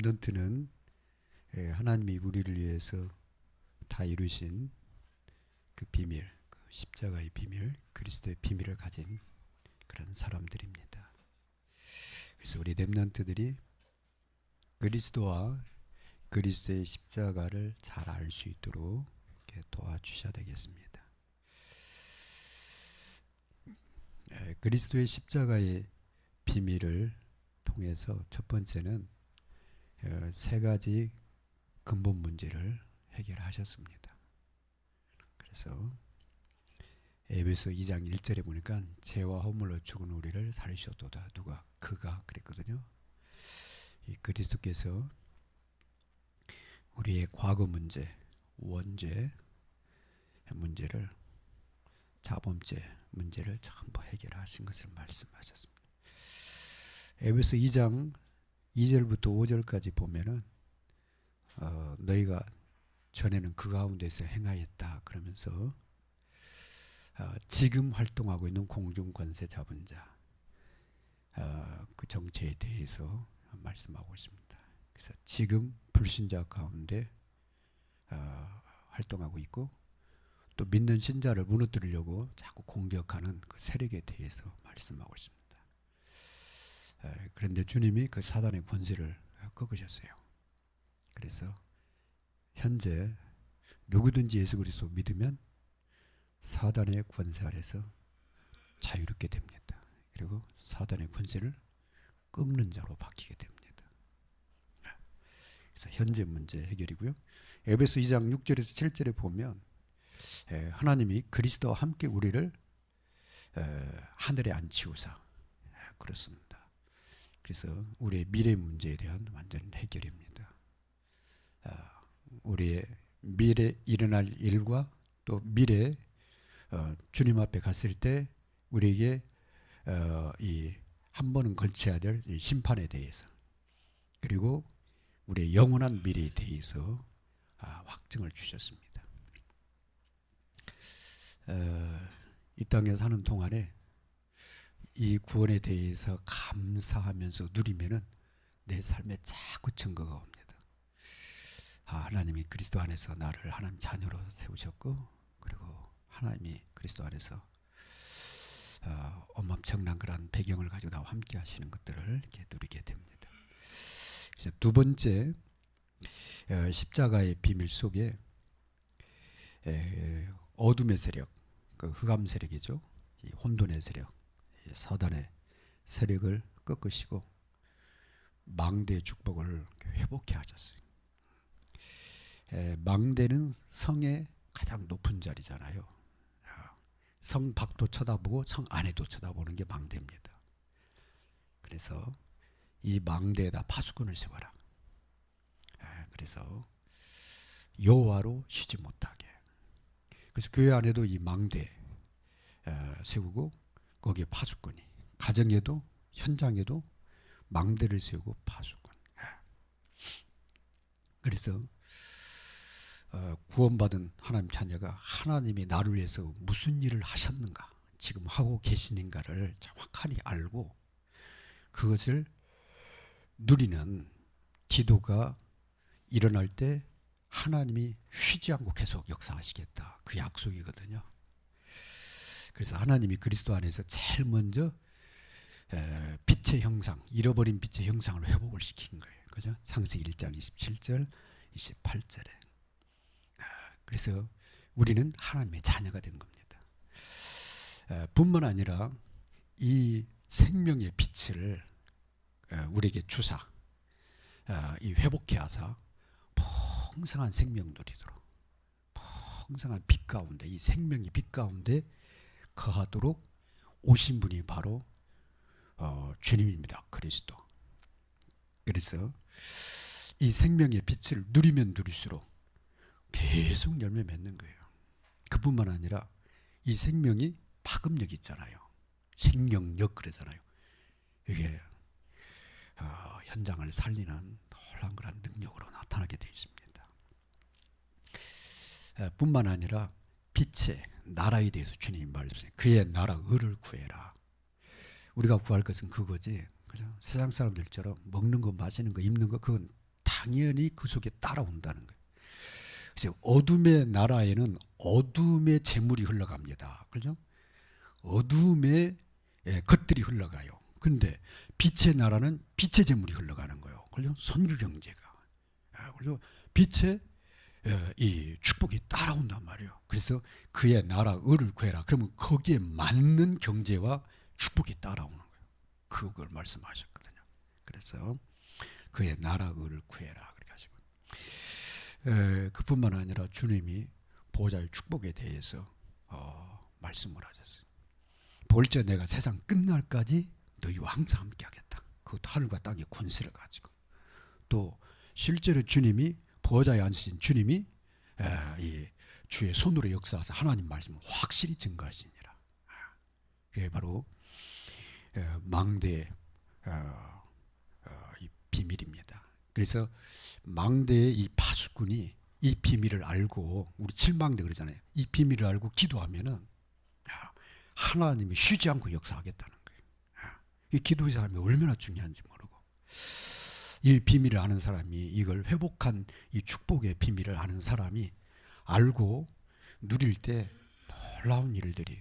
랩넌트는 예, 하나님이 우리를 위해서 다 이루신 그 비밀, 그 십자가의 비밀, 그리스도의 비밀을 가진 그런 사람들입니다. 그래서 우리 랩넌트들이 그리스도와 그리스도의 십자가를 잘 알 수 있도록 도와주셔야 되겠습니다. 예, 그리스도의 십자가의 비밀을 통해서 첫 번째는 어, 세 가지 근본 문제를 해결하셨습니다. 그래서 에베소 2장 1절에 보니까 죄와 허물로 죽은 우리를 살리셨도다. 누가 그가 그랬거든요. 이 그리스도께서 우리의 과거 문제, 원죄 문제를 자범죄 문제를 전부 해결하신 것을 말씀하셨습니다. 에베소 2장 2절부터 5절까지 보면은 어, 너희가 전에는 그 가운데서 행하였다 그러면서 어, 지금 활동하고 있는 공중 권세 잡은 자, 어, 그 정체에 대해서 말씀하고 있습니다. 그래서 지금 불신자 가운데 어, 활동하고 있고 또 믿는 신자를 무너뜨리려고 자꾸 공격하는 그 세력에 대해서 말씀하고 있습니다. 에, 그런데 주님이 그 사단의 권세를 꺾으셨어요. 그래서 현재 누구든지 예수 그리스도 믿으면 사단의 권세 아래서 자유롭게 됩니다. 그리고 사단의 권세를 끊는 자로 바뀌게 됩니다. 그래서 현재 문제 해결이고요. 에베소 2장 6절에서 7절에 보면 에, 하나님이 그리스도와 함께 우리를 에, 하늘에 앉히우사 에, 그렇습니다. 그래서 우리의 미래 문제에 대한 완전 해결입니다. 아, 우리의 미래 일어날 일과 또 미래 어, 주님 앞에 갔을 때 우리에게 어, 이한 번은 걸쳐야 될이 심판에 대해서 그리고 우리의 영원한 미래에 대해서 아, 확증을 주셨습니다. 어, 이 땅에 사는 동안에 이 구원에 대해서 감사하면서 누리면은 내 삶에 자꾸 증거가 옵니다. 아, 하나님이 그리스도 안에서 나를 하나님 자녀로 세우셨고 그리고 하나님이 그리스도 안에서 어, 엄청난 그런 배경을 가지고 나와 함께 하시는 것들을 이렇게 누리게 됩니다. 그래서 두 번째 어, 십자가의 비밀 속에 에, 어둠의 세력, 그 흑암 세력이죠. 이 혼돈의 세력, 이 사단의 세력을 꺾으시고 망대의 축복을 회복해. 에, 망대는 성의 가장 높은 자리잖아요. 아, 성 밖도 쳐다보고 성 안에도 쳐다보는 게 망대입니다. 그래서 이 망대에다 파수꾼을 세워라. 에, 그래서 여호와로 쉬지 못하게. 그래서 교회 안에도 이 망대 에, 세우고 거기에 파수꾼이 가정에도 현장에도 망대를 세우고 파수꾼. 예. 그래서 어, 구원받은 하나님 자녀가 하나님이 나를 위해서 무슨 일을 하셨는가, 지금 하고 계시는가를 정확하게 알고 그것을 누리는 기도가 일어날 때 하나님이 쉬지 않고 계속 역사하시겠다. 그 약속이거든요. 그래서 하나님이 그리스도 안에서 제일 먼저 에, 빛의 형상, 잃어버린 빛의 형상을 회복을 시킨 거예요. 그죠? 창세기 1장 27절, 28절에. 그래서 우리는 하나님의 자녀가 된 겁니다. 에, 뿐만 아니라 이 생명의 빛을 에, 우리에게 주사, 에, 이 회복해 하사 풍성한 생명 누리도록 풍성한 빛 가운데 이 생명의 빛 가운데 거하도록 오신 분이 바로 어, 주님입니다. 그리스도. 그래서 이 생명의 빛을 누리면 누릴수록 계속 열매 맺는 거예요. 그뿐만 아니라 이 생명이 파급력 있잖아요. 생명력 그러잖아요. 이게 어, 현장을 살리는 놀란 그런 능력으로 나타나게 되어 있습니다. 에, 뿐만 아니라 빛의 나라에 대해서 주님이 말씀하세요. 그의 나라 의를 구해라. 우리가 구할 것은 그거지. 그죠? 세상 사람들처럼 먹는 거, 마시는 거, 입는 거 그건 당연히 그 속에 따라온다는 거예요. 그래서 어둠의 나라에는 어둠의 재물이 흘러갑니다. 그죠? 어둠의 예, 것들이 흘러가요. 근데 빛의 나라는 빛의 재물이 흘러가는 거예요. 그죠? 선교 경제가. 아, 그래서 빛의 예, 이 축복이 따라온단 말이에요. 그래서 그의 나라 을을 구해라. 그러면 거기에 맞는 경제와 축복이 따라오는 거예요. 그걸 말씀하셨거든요. 그래서 그의 나라 을을 구해라 그렇게 하시고 에, 그뿐만 아니라 주님이 보좌의 축복에 대해서 어, 말씀을 하셨어요. 볼자 내가 세상 끝날까지 너희와 항상 함께하겠다. 그것도 하늘과 땅의 권세를 가지고 또 실제로 주님이 보좌에 앉으신 주님이 에, 이 주의 손으로 역사하사 하나님 말씀을 확실히 증거하시니라. 그게 바로 에, 망대 어, 어, 이 비밀입니다. 그래서 망대의 이 파수꾼이 이 비밀을 알고 우리 칠망대 그러잖아요. 이 비밀을 알고 기도하면은 야, 하나님이 쉬지 않고 역사하겠다는 거예요. 야, 이 기도의 사람이 얼마나 중요한지 모르고 이 비밀을 아는 사람이 이걸 회복한 이 축복의 비밀을 아는 사람이 알고 누릴 때 놀라운 일들이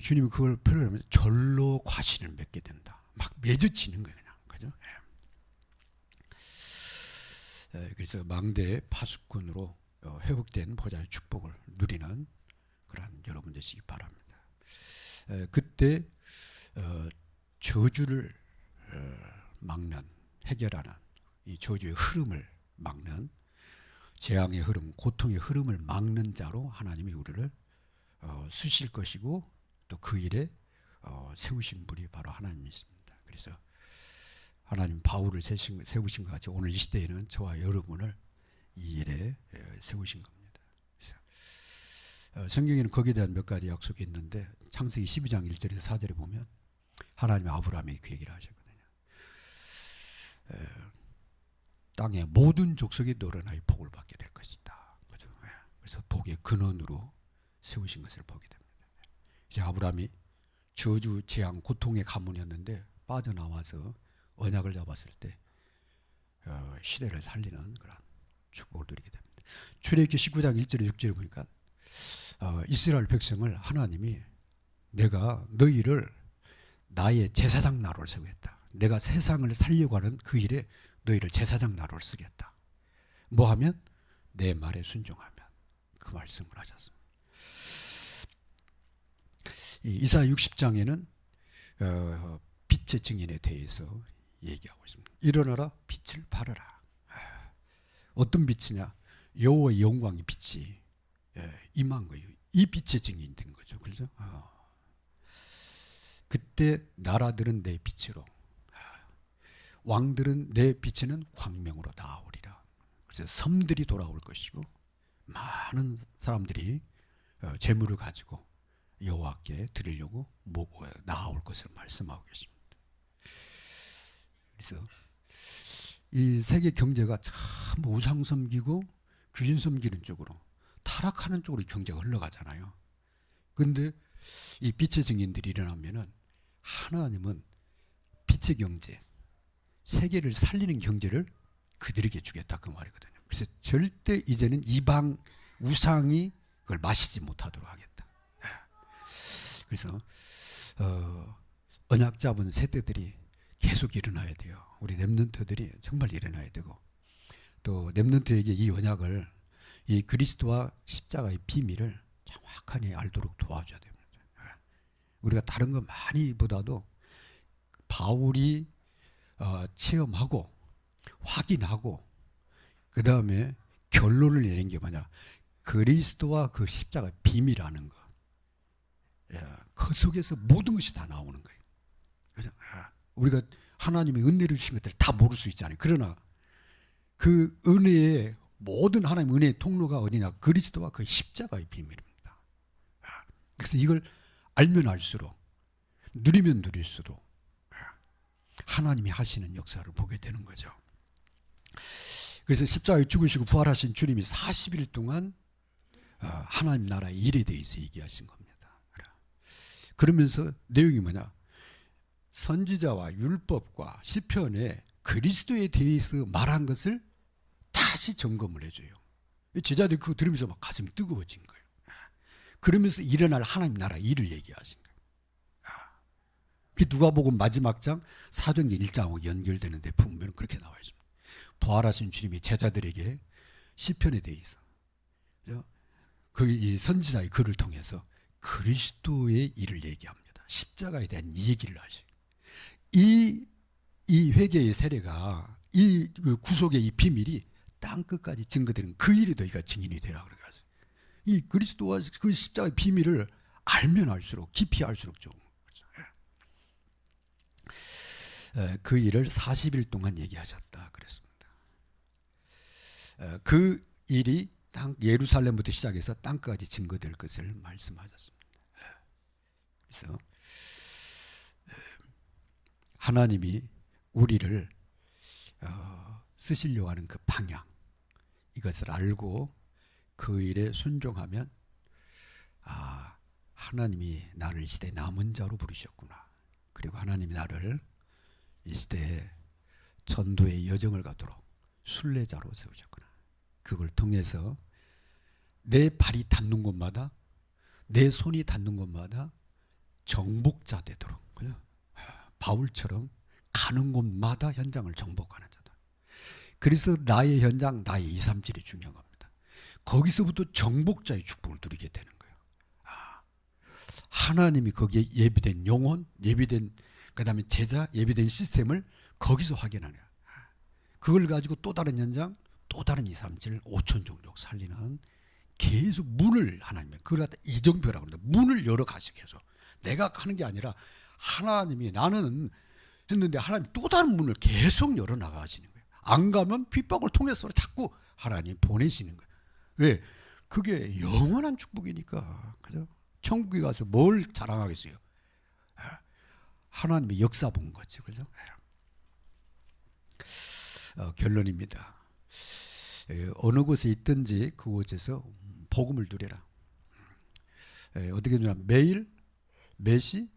주님이 그걸 표현하면서 절로 과실을 맺게 된다. 막 맺어지는 거예요, 그냥 그죠? 예. 에, 그래서 망대 파수꾼으로 어, 회복된 보좌의 축복을 누리는 그러한 여러분 되시기 바랍니다. 에, 그때 어, 저주를 어, 막는 해결하는 이 저주의 흐름을 막는 재앙의 흐름, 고통의 흐름을 막는 자로 하나님이 우리를 어, 쓰실 것이고 또 그 일에 어, 세우신 분이 바로 하나님이십니다. 그래서 하나님 바울을 세신, 세우신 것 같이 오늘 이 시대에는 저와 여러분을 이 일에 에, 세우신 겁니다. 그래서 어, 성경에는 거기에 대한 몇 가지 약속이 있는데 창세기 12장 1절에서 4절에 보면 하나님이 아브라함에게 그 얘기를 하셨거든요. 에, 땅의 모든 족속이 나의 복을 받게 될 것이다. 그죠? 예. 그래서 복의 근원으로 세우신 것을 보게 됩니다. 이제 아브라함이 저주, 재앙, 고통의 가문이었는데 빠져나와서 언약을 잡았을 때 어, 시대를 살리는 그런 축복을 누리게 됩니다. 출애굽기 19장 1절에 6절에 보니까 어, 이스라엘 백성을 하나님이 내가 너희를 나의 제사장 나로를 세우겠다. 내가 세상을 살려고 하는 그 일에 너희를 제사장 나로를 쓰겠다. 뭐 하면 내 말에 순종하면 그 말씀을 하셨습니다. 이 이사 60장에는 어, 빛의 증인에 대해서 얘기하고 있습니다. 일어나라 빛을 발하라. 아, 어떤 빛이냐? 여호와의 영광의 빛이 예, 임한 거예요. 이 빛의 증인 된 거죠. 그렇죠? 어. 그때 나라들은 내 빛으로 아, 왕들은 내 빛에는 광명으로 나오리라. 그래서 섬들이 돌아올 것이고 많은 사람들이 어, 재물을 가지고 여호와께 드리려고 나올 것을 말씀하고 계십니다. 그래서 이 세계 경제가 참 우상 섬기고 귀신 섬기는 쪽으로 타락하는 쪽으로 경제가 흘러가잖아요. 근데 이 빛의 증인들이 일어나면은 하나님은 빛의 경제, 세계를 살리는 경제를 그들에게 주겠다 그 말이거든요. 그래서 절대 이제는 이방 우상이 그걸 마시지 못하도록 하겠다. 예. 그래서 어, 언약 잡은 세대들이 계속 일어나야 돼요. 우리 렘넌트들이 정말 일어나야 되고 또 렘넌트에게 이 언약을 이 그리스도와 십자가의 비밀을 정확하게 알도록 도와줘야 됩니다. 예. 우리가 다른 거 많이 보다도 바울이 어, 체험하고 확인하고 그 다음에 결론을 내린 게 뭐냐 그리스도와 그 십자가 비밀이라는 거. 예, 그 속에서 모든 것이 다 나오는 거예요. 그죠? 예, 우리가 하나님의 은혜를 주신 것들 다 모를 수 있잖아요. 그러나 그 은혜의 모든 하나님 은혜의 통로가 어디냐? 그리스도와 그 십자가의 비밀입니다. 예, 그래서 이걸 알면 알수록 누리면 누릴수록 예, 하나님이 하시는 역사를 보게 되는 거죠. 그래서 십자가에 죽으시고 부활하신 주님이 40일 동안 어, 하나님 나라의 일에 대해서 얘기하신 겁니다. 그러면서 내용이 뭐냐? 선지자와 율법과 시편에 그리스도에 대해서 말한 것을 다시 점검을 해줘요. 이 제자들이 그거 들으면서 막 가슴이 뜨거워진 거예요. 그러면서 일어날 하나님 나라 일을 얘기하신. 그 누가복음 마지막 장 사도행전 1장하고 연결되는데 보면 그렇게 나와 있습니다. 부활하신 주님이 제자들에게 시편에 대해서? 그이 선지자의 글을 통해서 그리스도의 일을 얘기합니다. 십자가에 대한 이 얘기를 하시. 이, 이 회개의 세례가 이그 구속의 이 비밀이 땅 끝까지 증거되는 그 일이 너희가 증인이 되라 그래가지고 이 그리스도와 그 십자가의 비밀을 알면 알수록 깊이 알수록 좋은 거죠. 에, 그 일을 40일 동안 얘기하셨다 그랬습니다. 에, 그 일이 땅 예루살렘부터 시작해서 땅까지 증거될 것을 말씀하셨습니다. 에, 그래서 에, 하나님이 우리를 어, 쓰시려고 하는 그 방향 이것을 알고 그 일에 순종하면 아 하나님이 나를 이 시대 남은 자로 부르셨구나. 그리고 하나님이 나를 이 시대에 전도의 여정을 가도록 순례자로 세우셨구나. 그걸 통해서 내 발이 닿는 곳마다 내 손이 닿는 곳마다 정복자 되도록 그죠? 바울처럼 가는 곳마다 현장을 정복하는 자다. 그래서 나의 현장, 나의 2, 3질이 중요한 겁니다. 거기서부터 정복자의 축복을 누리게 되는 거예요. 아, 하나님이 거기에 예비된 영혼, 예비된 그 다음에 제자, 예비된 시스템을 거기서 거예요. 그걸 가지고 또 다른 현장, 또 다른 2, 3질, 5천 종족 살리는 계속 문을 하나님이 그걸 갖다 이정표라고 합니다. 문을 열어 가시게 해서 내가 하는 게 아니라 하나님이 나는 했는데 하나님 또 다른 문을 계속 열어 나가시는 거예요. 안 가면 핍박을 통해서 자꾸 하나님 보내시는 거예요. 왜? 그게 영원한 축복이니까. 그죠? 천국에 가서 뭘 자랑하겠어요? 하나님의 역사 본 거지. 그죠? 어, 결론입니다. 에, 어느 곳에 있든지 그곳에서 복음을 누려라. 에, 어떻게 누냐? 매일 매시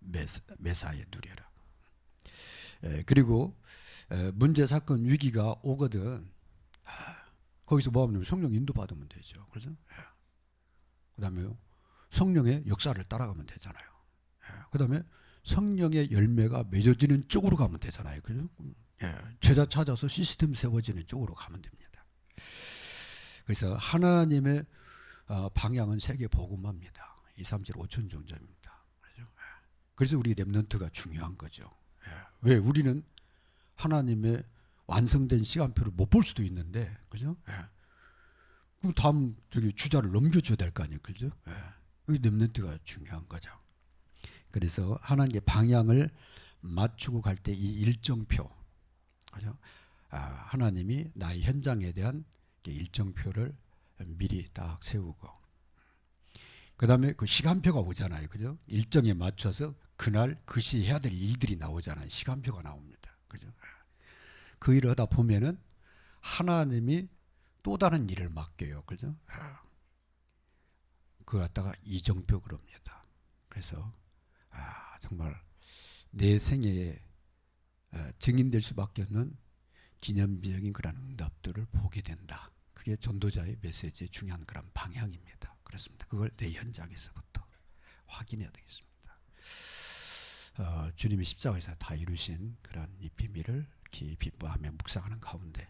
매사, 매사에 누려라. 에, 그리고 에, 문제 사건 위기가 오거든 아, 거기서 뭐 하면 성령 인도 받으면 되죠. 그렇죠? 그 다음에요 성령의 역사를 따라가면 되잖아요. 그 다음에 성령의 열매가 맺어지는 쪽으로 가면 되잖아요. 그죠? 예, 제자 찾아서 시스템 세워지는 쪽으로 가면 됩니다. 그래서 하나님의 어, 방향은 세계 복음화입니다. 2, 3, 7, 5천 종자입니다. 그죠? 예. 그래서 우리 랩런트가 중요한 거죠. 예. 왜 우리는 하나님의 완성된 시간표를 못 볼 수도 있는데, 그죠? 예. 그럼 다음 저기 주자를 넘겨줘야 될 거 아니에요, 그죠? 예. 이 랩런트가 중요한 거죠. 그래서 하나님의 방향을 맞추고 갈 때 이 일정표, 그죠? 아, 하나님이 나의 현장에 대한 일정표를 미리 딱 세우고, 그 다음에 그 시간표가 오잖아요, 그죠? 일정에 맞춰서 그날 그 시 해야 될 일들이 나오잖아요. 시간표가 나옵니다. 그죠? 그 일을 하다 보면은 하나님이 또 다른 일을 맡겨요. 그죠? 그걸 갖다가 이정표 그럽니다. 그래서 아, 정말 내 생애에 어, 증인될 수밖에 없는 기념비적인 그런 응답들을 보게 된다. 그게 전도자의 메시지의 중요한 그런 방향입니다. 그렇습니다. 그걸 내 현장에서부터 확인해야 되겠습니다. 어, 주님이 십자가에서 다 이루신 그런 이 비밀을 깊이 하며 묵상하는 가운데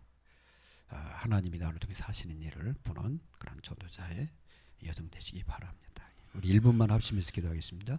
어, 하나님이 나를 통해 사시는 일을 보는 그런 전도자의 여정 되시기 바랍니다. 우리 1분만 합심해서 기도하겠습니다.